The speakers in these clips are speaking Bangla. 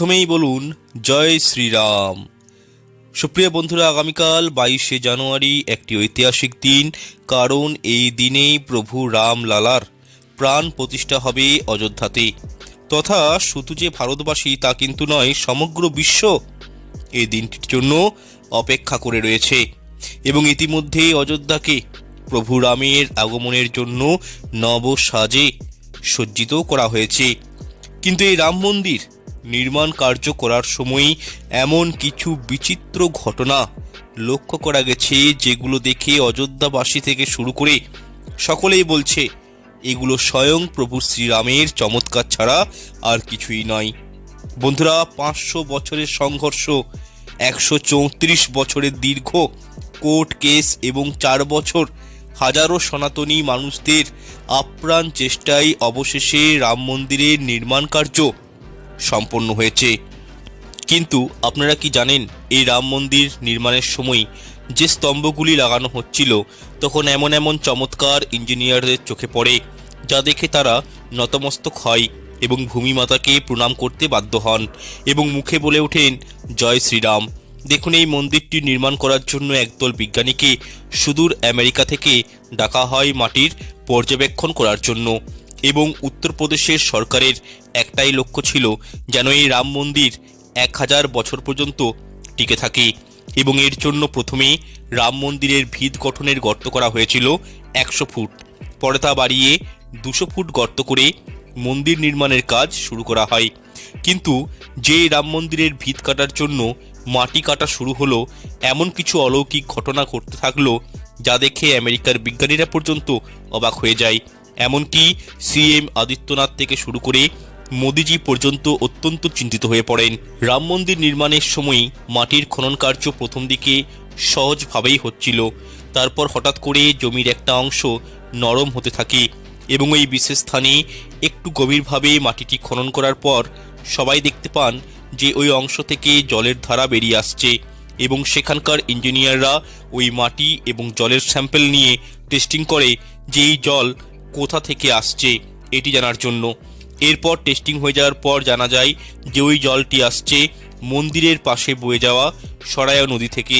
প্রথমেই বলুন, জয় শ্রীরাম। সুপ্রিয় বন্ধুরা, আগামীকাল বাইশে জানুয়ারি একটি ঐতিহাসিক দিন, কারণ এই দিনেই প্রভু রাম লালার প্রাণ প্রতিষ্ঠা হবে অযোধ্যাতে। তথা শুধু যে ভারতবাসী তা কিন্তু নয়, সমগ্র বিশ্ব এই দিনটির জন্য অপেক্ষা করে রয়েছে। এবং ইতিমধ্যে অযোধ্যাকে প্রভু রামের আগমনের জন্য নব সাজে সজ্জিত করা হয়েছে। কিন্তু এই রাম মন্দির নির্মাণ কার্য করার সময় এমন কিছু বিচিত্র ঘটনা লক্ষ্য করা গেছে যেগুলো দেখে অযোধ্যাবাসী থেকে শুরু করে সকলেই বলছে, এগুলো স্বয়ং প্রভু শ্রীরামের চমৎকার ছাড়া আর কিছুই নয়। বন্ধুরা, পাঁচশো বছরের সংঘর্ষ, একশো চৌত্রিশ বছরের দীর্ঘ কোর্ট কেস এবং চার বছর হাজারো সনাতনী মানুষদের আপ্রাণ চেষ্টায় অবশেষে রাম মন্দিরের নির্মাণ কার্য সম্পন্ন হয়েছে। কিন্তু আপনারা কি জানেন, এই রাম মন্দির নির্মাণের সময় যে স্তম্ভগুলি লাগানো হচ্ছিল, তখন এমন এমন চমৎকার ইঞ্জিনিয়ারদের চোখে পড়ে, যা দেখে তারা নতমস্তক হয় এবং ভূমিমাতাকে প্রণাম করতে বাধ্য হন এবং মুখে বলে ওঠেন, জয় শ্রীরাম। দেখুন, এই মন্দিরটি নির্মাণ করার জন্য একদল বিজ্ঞানীকে সুদূর আমেরিকা থেকে ডাকা হয় মাটির পর্যবেক্ষণ করার জন্য। এবং উত্তরপ্রদেশের সরকারের একটাই লক্ষ্য ছিল যেন এই রাম মন্দির এক হাজার বছর পর্যন্ত টিকে থাকে এবং এর জন্য প্রথমে রাম মন্দিরের ভিত গঠনের গর্ত করা হয়েছিল একশো ফুট। পরে তা বাড়িয়ে দুশো ফুট গর্ত করে মন্দির নির্মাণের কাজ শুরু করা হয়। কিন্তু যে রাম মন্দিরের ভিত কাটার জন্য মাটি কাটা শুরু হলো, এমন কিছু অলৌকিক ঘটনা ঘটতে থাকল যা দেখে আমেরিকার বিজ্ঞানীরা পর্যন্ত অবাক হয়ে যায়। এমনকি সিএম আদিত্যনাথ থেকে শুরু করে মোদিজি পর্যন্ত অত্যন্ত চিন্তিত হয়ে পড়েন। রাম মন্দির নির্মাণের সময় মাটির খনন কার্য প্রথম দিকে সহজভাবেই হচ্ছিল। তারপর হঠাৎ করে জমির একটা অংশ নরম হতে থাকে এবং এই বিশেষ স্থানে একটু গভীরভাবে মাটিটি খনন করার পর সবাই দেখতে পান যে ওই অংশ থেকে জলের ধারা বেরিয়ে আসছে এবং সেখানকার ইঞ্জিনিয়াররা ওই মাটি এবং জলের স্যাম্পেল নিয়ে টেস্টিং করে যে এই জল কোথা থেকে আসছে এটি জানার জন্য। এরপর টেস্টিং হয়ে যাওয়ার পর জানা যায় যে ওই জলটি আসছে মন্দিরের পাশে বয়ে যাওয়া সরায়া নদী থেকে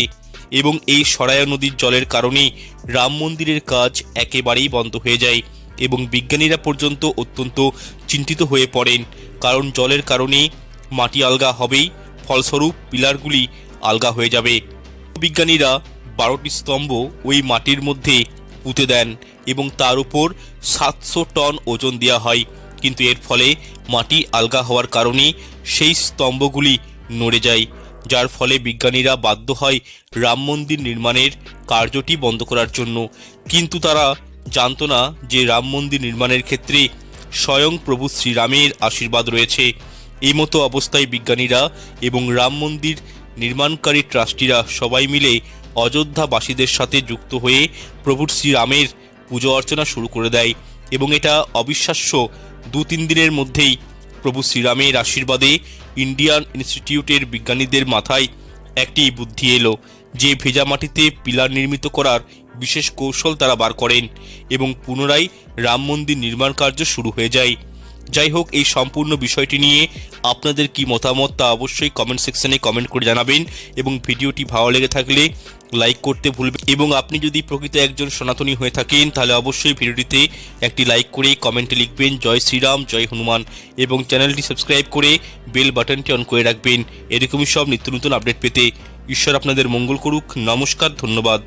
এবং এই সরায়া নদীর জলের কারণে রাম মন্দিরের কাজ একেবারেই বন্ধ হয়ে যায় এবং বিজ্ঞানীরা পর্যন্ত অত্যন্ত চিন্তিত হয়ে পড়েন, কারণ জলের কারণে মাটি আলগা হবেই, ফলস্বরূপ পিলারগুলি আলগা হয়ে যাবে। বিজ্ঞানীরা বারোটি স্তম্ভ ওই মাটির মধ্যে পুঁতে দেন এবং তার উপর সাতশো টন ওজন দেওয়া হয়। কিন্তু এর ফলে মাটি আলগা হওয়ার কারণে সেই স্তম্ভগুলি নড়ে যায়, যার ফলে বিজ্ঞানীরা বাধ্য হয় রাম মন্দির নির্মাণের কার্যটি বন্ধ করার জন্য। কিন্তু তারা জানতো না যে রাম মন্দির নির্মাণের ক্ষেত্রে স্বয়ং প্রভু শ্রীরামের আশীর্বাদ রয়েছে। এই মতো অবস্থায় বিজ্ঞানীরা এবং রাম মন্দির নির্মাণকারী ট্রাস্টিরা সবাই মিলে অযোধ্যাবাসীদের সাথে যুক্ত হয়ে প্রভু শ্রীরামের পুজো অর্চনা শুরু করে দেয় এবং এটা অবিশ্বাস্য দু তিন দিনের মধ্যেই প্রভু শ্রীরামের আশীর্বাদে ইন্ডিয়ান ইনস্টিটিউটের বিজ্ঞানীদের মাথায় একটি বুদ্ধি এলো যে ভেজা মাটিতে পিলার নির্মিত করার বিশেষ কৌশল তারা বার করেন এবং পুনরায় রাম মন্দির নির্মাণ কার্য শুরু হয়ে যায়। যাই হোক, এই সম্পূর্ণ বিষয়টি নিয়ে আপনাদের কি মতামত তা অবশ্যই কমেন্ট সেকশনে কমেন্ট করে জানাবেন এবং ভিডিওটি ভালো লেগে থাকলে লাইক করতে ভুলবেন এবং আপনি যদি প্রকৃত একজন সনাতনী হয়ে থাকেন, তাহলে অবশ্যই ভিডিওটিতে একটি লাইক করে কমেন্টে লিখবেন, জয় শ্রীরাম, জয় হনুমান এবং চ্যানেলটি সাবস্ক্রাইব করে বেল বাটনটি অন করে রাখবেন। এরকমই সব নিত্য নতুন আপডেট পেতে ঈশ্বর আপনাদের মঙ্গল করুক। নমস্কার, ধন্যবাদ।